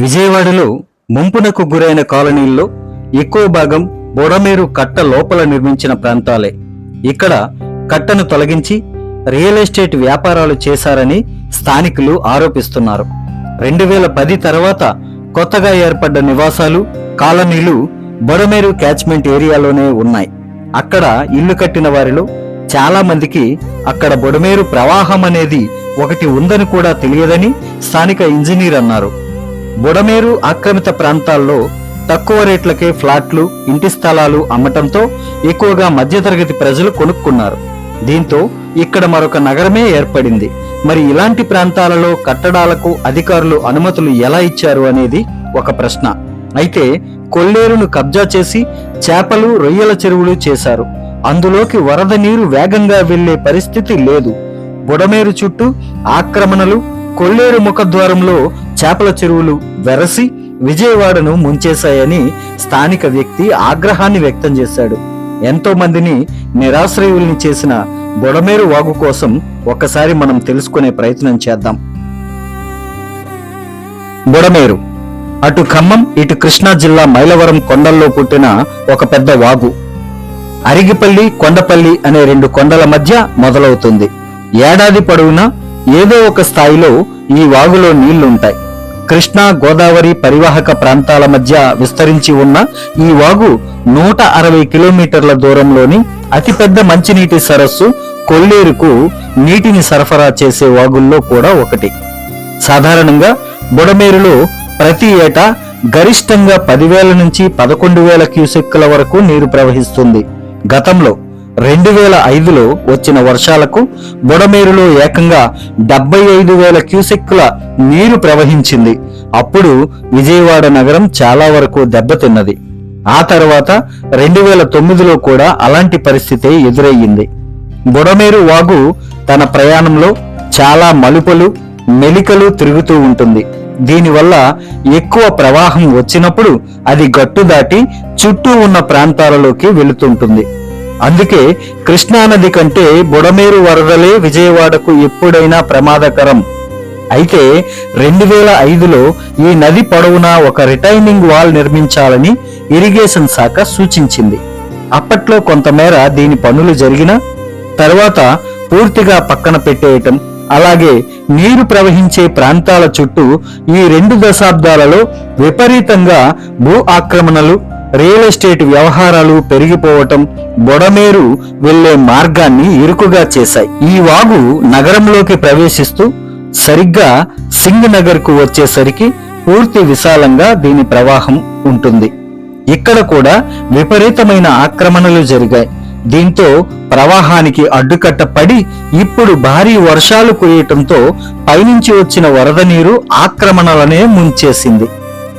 విజయవాడలో ముంపునకు గురైన కాలనీల్లో ఎక్కువ భాగం బొడమేరు కట్ట లోపల నిర్మించిన ప్రాంతాలే. ఇక్కడ కట్టను తొలగించి రియల్ ఎస్టేట్ వ్యాపారాలు చేశారని స్థానికులు ఆరోపిస్తున్నారు. రెండు వేల పది తర్వాత కొత్తగా ఏర్పడ్డ నివాసాలు కాలనీలు బొడమేరు క్యాచ్మెంట్ ఏరియాలోనే ఉన్నాయి. అక్కడ ఇల్లు కట్టిన వారిలో చాలా మందికి అక్కడ బొడమేరు ప్రవాహం అనేది ఒకటి ఉందని కూడా తెలియదని స్థానిక ఇంజనీర్ అన్నారు. బుడమేరు ఆక్రమిత ప్రాంతాల్లో తక్కువ రేట్లకే ఫ్లాట్లు ఇంటి స్థలాలు అమ్మటంతో ఎక్కువగా మధ్యతరగతి ప్రజలు కొనుక్కున్నారు. దీంతో ఇక్కడ మరొక నగరమే ఏర్పడింది. మరి ఇలాంటి ప్రాంతాలలో కట్టడాలకు అధికారులు అనుమతులు ఎలా ఇచ్చారు అనేది ఒక ప్రశ్న. అయితే కొల్లేరును కబ్జా చేసి చేపలు రొయ్యల చెరువులు చేశారు. అందులోకి వరద నీరు వేగంగా వెళ్ళే పరిస్థితి లేదు. బుడమేరు చుట్టూ ఆక్రమణలు కొల్లేరు ముఖద్వారంలో చేపల చెరువులు వెరసి విజయవాడను ముంచేశాయని స్థానిక వ్యక్తి ఆగ్రహాన్ని వ్యక్తం చేశాడు. ఎంతో మందిని నిరాశ్రయుల్ని చేసిన బొడమేరు వాగు కోసం ఒక్కసారి మనం తెలుసుకునే ప్రయత్నం చేద్దాం. బుడమేరు అటు ఖమ్మం ఇటు కృష్ణా జిల్లా మైలవరం కొండల్లో పుట్టిన ఒక పెద్ద వాగు. అరిగిపల్లి కొండపల్లి అనే రెండు కొండల మధ్య మొదలవుతుంది. ఏడాది పొడవునా ఏదో ఒక స్థాయిలో ఈ వాగులో నీళ్ళుంటాయి. కృష్ణా గోదావరి పరివాహక ప్రాంతాల మధ్య విస్తరించి ఉన్న ఈ వాగు నూట అరవై కిలోమీటర్ల దూరంలోని అతిపెద్ద మంచినీటి సరస్సు కొల్లేరుకు నీటిని సరఫరా చేసే వాగుల్లో కూడా ఒకటి. సాధారణంగా బుడమేరులో ప్రతి ఏటా గరిష్టంగా పదివేల నుంచి పదకొండు వేల క్యూసెక్కుల వరకు నీరు ప్రవహిస్తుంది. గతంలో రెండు వేల ఐదులో వచ్చిన వర్షాలకు బుడమేరులో ఏకంగా డెబ్బై ఐదు వేల క్యూసెక్కుల నీరు ప్రవహించింది. అప్పుడు విజయవాడ నగరం చాలా వరకు దెబ్బతిన్నది. ఆ తర్వాత రెండు వేల తొమ్మిదిలో కూడా అలాంటి పరిస్థితే ఎదురయ్యింది. బుడమేరు వాగు తన ప్రయాణంలో చాలా మలుపులు మెలికలు తిరుగుతూ ఉంటుంది. దీనివల్ల ఎక్కువ ప్రవాహం వచ్చినప్పుడు అది గట్టు దాటి చుట్టూ ఉన్న ప్రాంతాలలోకి వెళుతుంటుంది. అందుకే కృష్ణానది కంటే బుడమేరు వరదలే విజయవాడకు ఎప్పుడైనా ప్రమాదకరం. అయితే రెండు వేల ఐదులో ఈ నది పొడవునా ఒక రిటైనింగ్ వాల్ నిర్మించాలని ఇరిగేషన్ శాఖ సూచించింది. అప్పట్లో కొంతమేర దీని పనులు జరిగినా తర్వాత పూర్తిగా పక్కన పెట్టేయటం అలాగే నీరు ప్రవహించే ప్రాంతాల చుట్టూ ఈ రెండు దశాబ్దాలలో విపరీతంగా భూ ఆక్రమణలు రియల్ ఎస్టేట్ వ్యవహారాలు పెరిగిపోవటం బొడమేరు వెళ్ళే మార్గాన్ని ఇరుకుగా చేశాయి. ఈ వాగు నగరంలోకి ప్రవేశిస్తూ సరిగ్గా సింగ్ నగర్కు వచ్చేసరికి పూర్తి విశాలంగా దీని ప్రవాహం ఉంటుంది. ఇక్కడ కూడా విపరీతమైన ఆక్రమణలు జరిగాయి. దీంతో ప్రవాహానికి అడ్డుకట్ట పడి ఇప్పుడు భారీ వర్షాలు కురియటంతో పైనుంచి వచ్చిన వరద నీరు ఆక్రమణలనే ముంచేసింది.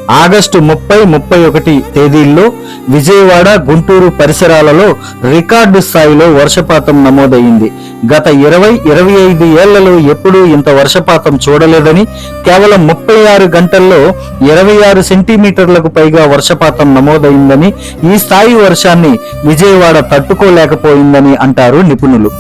ఆగస్టు ముప్పై ముప్పై ఒకటి తేదీల్లో విజయవాడ గుంటూరు పరిసరాలలో రికార్డు స్థాయిలో వర్షపాతం నమోదైంది గత ఇరవై ఇరవై ఐదు ఏళ్ళలో ఎప్పుడూ ఇంత వర్షపాతం చూడలేదని కేవలం ముప్పై ఆరు గంటల్లో ఇరవై ఆరు సెంటీమీటర్లకు పైగా వర్షపాతం నమోదైందని ఈ స్థాయి వర్షాన్ని విజయవాడ తట్టుకోలేకపోయిందని అంటారు నిపుణులు.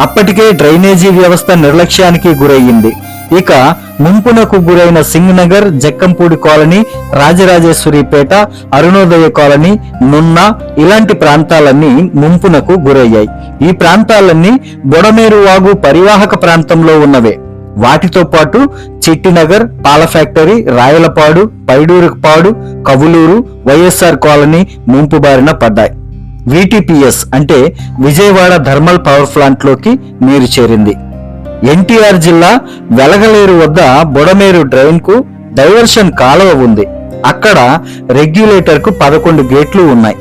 అప్పటికే డ్రైనేజీ వ్యవస్థ నిర్లక్ష్యానికి గురయ్యింది. ఇక ముంపునకు గురైన సింగ్ నగర్ జక్కంపూడి కాలనీ రాజరాజేశ్వరిపేట అరుణోదయ కాలనీ నున్న ఇలాంటి ప్రాంతాలన్నీ ముంపునకు గురయ్యాయి. ఈ ప్రాంతాలన్నీ బొడమేరు వాగు పరివాహక ప్రాంతంలో ఉన్నవే. వాటితో పాటు చిట్టినగర్ పాల factory Rayalapadu Paidurupadu Kavuluru YSR colony ముంపు బారిన పడ్డాయి. విటిపిఎస్ అంటే విజయవాడ థర్మల్ పవర్ ప్లాంట్లోకి నీరు చేరింది. ఎన్టీఆర్ జిల్లా వెలగలేరు వద్ద బొడమేరు డ్రైన్కు డైవర్షన్ కాలువ ఉంది. అక్కడ రెగ్యులేటర్కు పదకొండు గేట్లు ఉన్నాయి.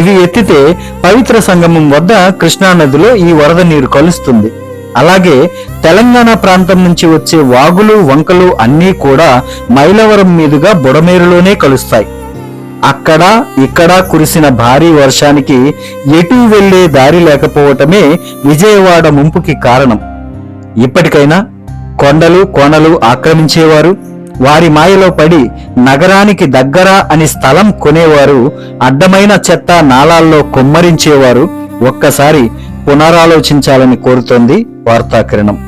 ఇవి ఎత్తితే పవిత్ర సంగమం వద్ద కృష్ణానదిలో ఈ వరద నీరు కలుస్తుంది. అలాగే తెలంగాణ ప్రాంతం నుంచి వచ్చే వాగులు వంకలు అన్నీ కూడా మైలవరం మీదుగా బుడమేరులోనే కలుస్తాయి. అక్కడ ఇక్కడ కురిసిన భారీ వర్షానికి ఎటు వెళ్ళే దారి లేకపోవటమే విజయవాడ ముంపుకి కారణం. ఇప్పటికైనా కొండలు కోనలు ఆక్రమించేవారు వారి మాయలో పడి నగరానికి దగ్గర అని స్థలం కొనేవారు అడ్డమైన చెత్త నాళాల్లో కుమ్మరించేవారు ఒక్కసారి పునరాలోచించాలని కోరుతోంది వార్తాకిరణం.